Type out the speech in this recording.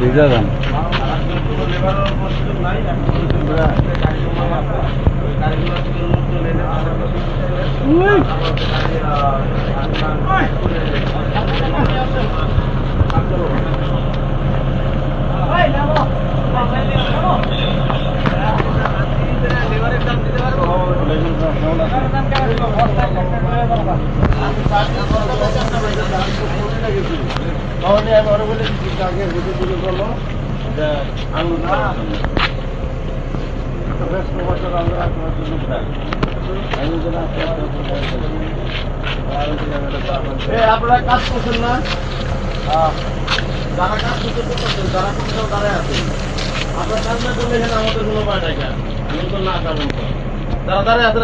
ভিজা ধান লেবারের উপর সুযোগ নাই তাহলে আমি বলে আগে বুঝে বুঝে বলো যে আপনার আপনার কাজ করছেন না যারা কাজ করতে যারা কোথাও দাঁড়ায় আছেন আপনার কাজ না করলে আমাদের কোনো উপায় নাই আমি তো না কারণ যারা দাঁড়ায় আছেন